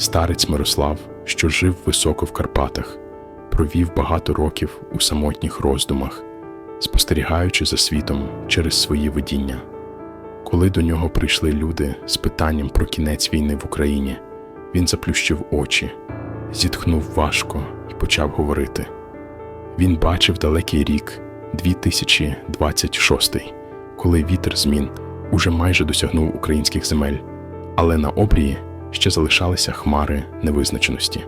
старець Мирослав, що жив високо в Карпатах, провів багато років у самотніх роздумах, спостерігаючи за світом через свої видіння. Коли до нього прийшли люди з питанням про кінець війни в Україні, він заплющив очі, зітхнув важко і почав говорити. Він бачив далекий рік 2026, коли вітер змін уже майже досягнув українських земель, але на обрії ще залишалися хмари невизначеності.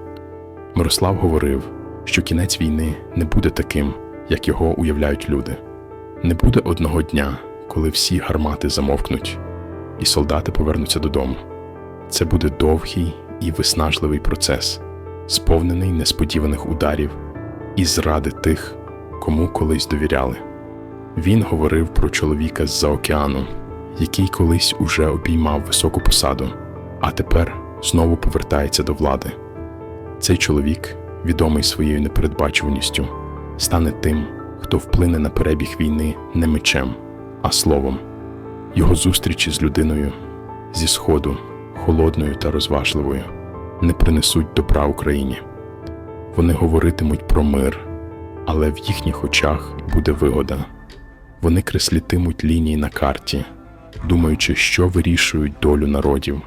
Мирослав говорив, що кінець війни не буде таким, як його уявляють люди. Не буде одного дня, коли всі гармати замовкнуть, і солдати повернуться додому. Це буде довгий і виснажливий процес, сповнений несподіваних ударів і зради тих, кому колись довіряли. Він говорив про чоловіка з-за океану, який колись уже обіймав високу посаду, а тепер знову повертається до влади. Цей чоловік, відомий своєю непередбачуваністю, стане тим, хто вплине на перебіг війни не мечем, а словом. Його зустрічі з людиною зі сходу, холодною та розважливою, не принесуть добра Україні. Вони говоритимуть про мир, але в їхніх очах буде вигода. Вони креслітимуть лінії на карті, думаючи, що вирішують долю народів,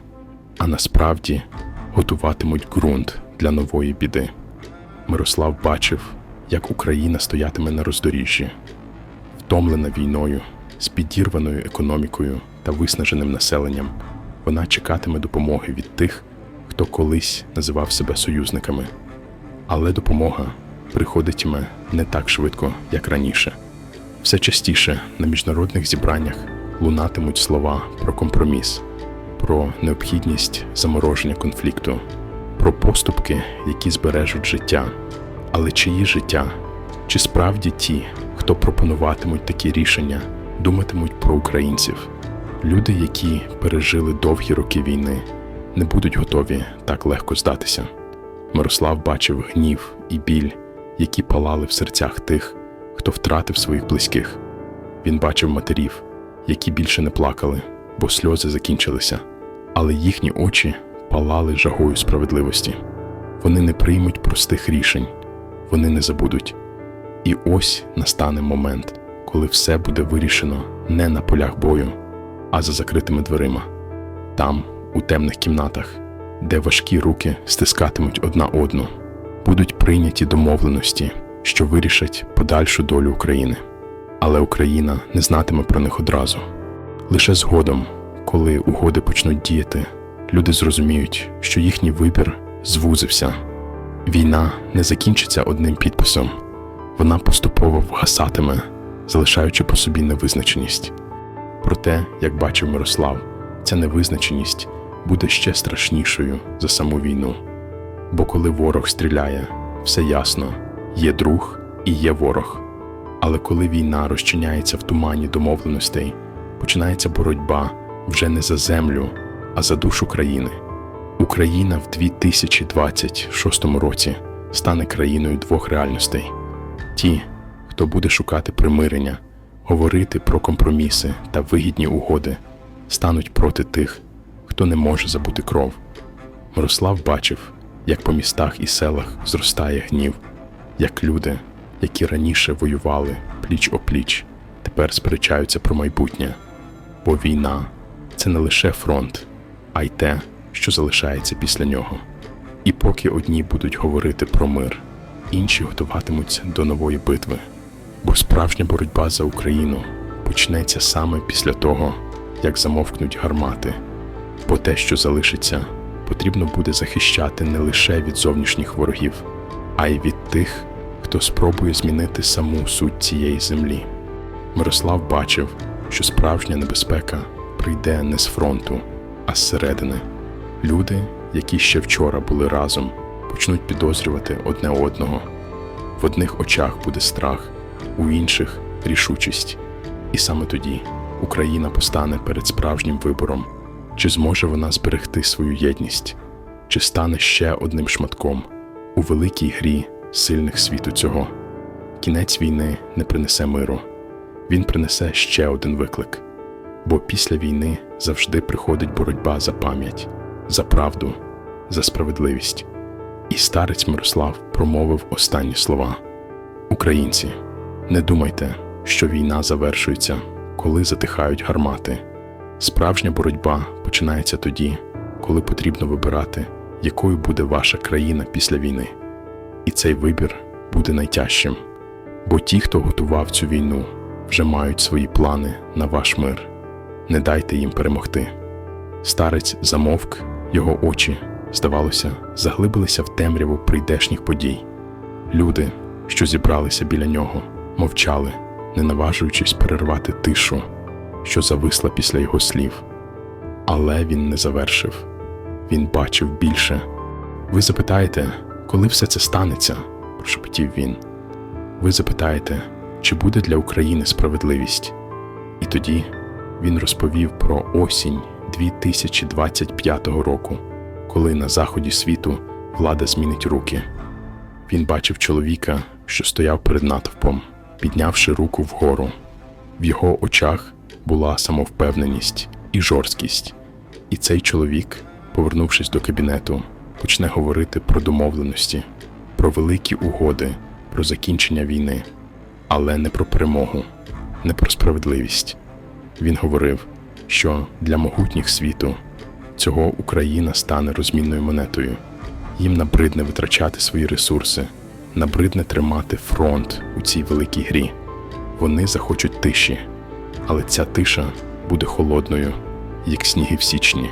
а насправді готуватимуть ґрунт для нової біди. Мирослав бачив, як Україна стоятиме на роздоріжжі, втомлена війною, з підірваною економікою та виснаженим населенням. Вона чекатиме допомоги від тих, хто колись називав себе союзниками. Але допомога приходитиме не так швидко, як раніше. Все частіше на міжнародних зібраннях лунатимуть слова про компроміс, про необхідність замороження конфлікту, про поступки, які збережуть життя. Але чиї життя? Чи справді ті, хто пропонуватимуть такі рішення, думатимуть про українців? Люди, які пережили довгі роки війни, не будуть готові так легко здатися. Мирослав бачив гнів і біль, які палали в серцях тих, хто втратив своїх близьких. Він бачив матерів, які більше не плакали, бо сльози закінчилися, але їхні очі палали жагою справедливості. Вони не приймуть простих рішень, вони не забудуть. І ось настане момент, коли все буде вирішено не на полях бою, а за закритими дверима, там, у темних кімнатах, де важкі руки стискатимуть одна одну, будуть прийняті домовленості, що вирішать подальшу долю України. Але Україна не знатиме про них одразу. Лише згодом, коли угоди почнуть діяти, люди зрозуміють, що їхній вибір звузився. Війна не закінчиться одним підписом, вона поступово вгасатиме, залишаючи по собі невизначеність. Проте, як бачив Мирослав, ця невизначеність буде ще страшнішою за саму війну. Бо коли ворог стріляє, все ясно, є друг і є ворог. Але коли війна розчиняється в тумані домовленостей, починається боротьба вже не за землю, а за душу країни. Україна в 2026 році стане країною двох реальностей: ті, хто буде шукати примирення, говорити про компроміси та вигідні угоди, стануть проти тих, хто не може забути кров. Мирослав бачив, як по містах і селах зростає гнів, як люди, які раніше воювали пліч опліч, тепер сперечаються про майбутнє. Бо війна це не лише фронт, а й те, що залишається після нього. І поки одні будуть говорити про мир, інші готуватимуться до нової битви. Бо справжня боротьба за Україну почнеться саме після того, як замовкнуть гармати. Бо те, що залишиться, потрібно буде захищати не лише від зовнішніх ворогів, а й від тих, хто спробує змінити саму суть цієї землі. Мирослав бачив, що справжня небезпека прийде не з фронту, а зсередини. Люди, які ще вчора були разом, почнуть підозрювати одне одного. В одних очах буде страх, у інших рішучість. І саме тоді Україна постане перед справжнім вибором, чи зможе вона зберегти свою єдність, чи стане ще одним шматком у великій грі сильних світу цього. Кінець війни не принесе миру, він принесе ще один виклик. Бо після війни завжди приходить боротьба за пам'ять, за правду за справедливість. І старець Мирослав промовив останні слова: Українці, не думайте, що війна завершується, коли затихають гармати. Справжня боротьба починається тоді, коли потрібно вибирати, якою буде ваша країна після війни. І цей вибір буде найтяжчим, бо ті, хто готував цю війну, вже мають свої плани на ваш мир. Не дайте їм перемогти. Старець замовк, його очі, здавалося, заглибилися в темряву прийдешніх подій. Люди, що зібралися біля нього, мовчали, не наважуючись перервати тишу, що зависла після його слів. Але він не завершив. Він бачив більше. Ви запитаєте, коли все це станеться? прошепотів він. Ви запитаєте, чи буде для України справедливість? І тоді він розповів про осінь 2025 року, коли на заході світу влада змінить руки. Він бачив чоловіка, що стояв перед натовпом, піднявши руку вгору. В його очах була самовпевненість і жорсткість. І цей чоловік, повернувшись до кабінету, почне говорити про домовленості, про великі угоди, про закінчення війни, але не про перемогу, не про справедливість. Він говорив, що для могутніх світу цього Україна стане розмінною монетою. Їм набридне витрачати свої ресурси, набридне тримати фронт у цій великій грі. Вони захочуть тиші, але ця тиша буде холодною, як сніги в січні.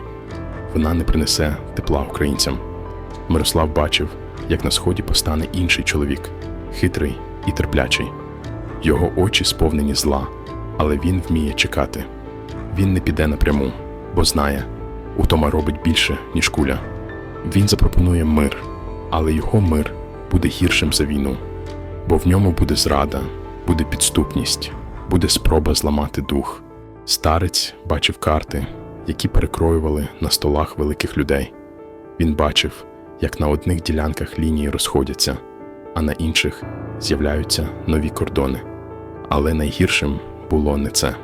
Вона не принесе тепла українцям. Мирослав бачив, як на сході постане інший чоловік, хитрий і терплячий. Його очі сповнені зла, але він вміє чекати. Він не піде напряму, бо знає, утома робить більше, ніж куля. Він запропонує мир, але його мир буде гіршим за війну, бо в ньому буде зрада, буде підступність, буде спроба зламати дух. Старець бачив карти, які перекроювали на столах великих людей. Він бачив, як на одних ділянках лінії розходяться, а на інших з'являються нові кордони. Але найгіршим було не це.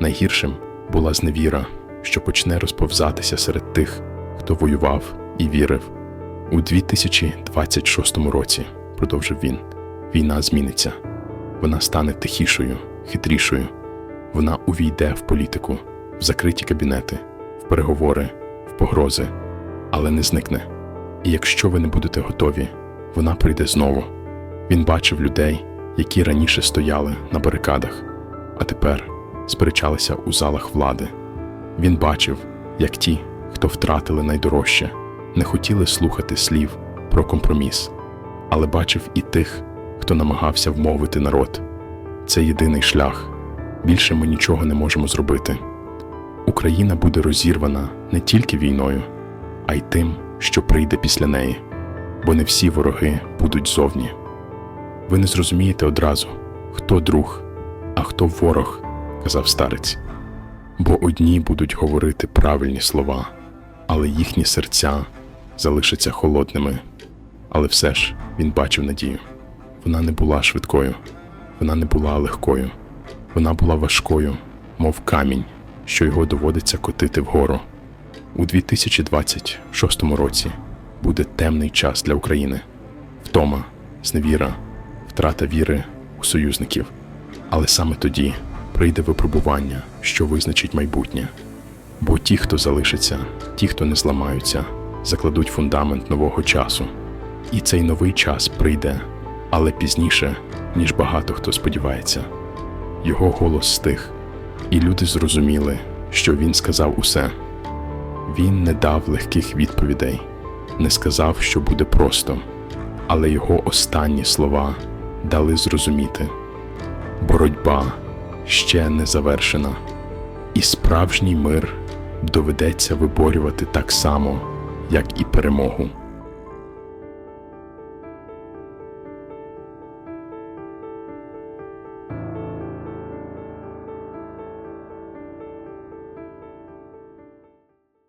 Найгіршим була зневіра, що почне розповзатися серед тих, хто воював і вірив. У 2026 році, продовжив він, війна зміниться. Вона стане тихішою, хитрішою. Вона увійде в політику, в закриті кабінети, в переговори, в погрози, але не зникне. І якщо ви не будете готові, вона прийде знову. Він бачив людей, які раніше стояли на барикадах, а тепер сперечалися у залах влади. Він бачив, як ті, хто втратили найдорожче, не хотіли слухати слів про компроміс, але бачив і тих, хто намагався вмовити народ. Це єдиний шлях. Більше ми нічого не можемо зробити. Україна буде розірвана не тільки війною, а й тим, що прийде після неї, бо не всі вороги будуть зовні. Ви не зрозумієте одразу, хто друг, а хто ворог, казав старець. Бо одні будуть говорити правильні слова, але їхні серця залишаться холодними. Але все ж він бачив надію. Вона не була швидкою, вона не була легкою, вона була важкою, мов камінь, що його доводиться котити вгору. У 2026 році буде темний час для України, втома, зневіра, втрата віри у союзників. Але саме тоді прийде випробування, що визначить майбутнє. Бо ті, хто залишиться, ті, хто не зламаються, закладуть фундамент нового часу. І цей новий час прийде, але пізніше, ніж багато хто сподівається. Його голос стих, і люди зрозуміли, що він сказав усе. Він не дав легких відповідей, не сказав, що буде просто, але його останні слова дали зрозуміти: боротьба ще не завершена, і справжній мир доведеться виборювати так само, як і перемогу.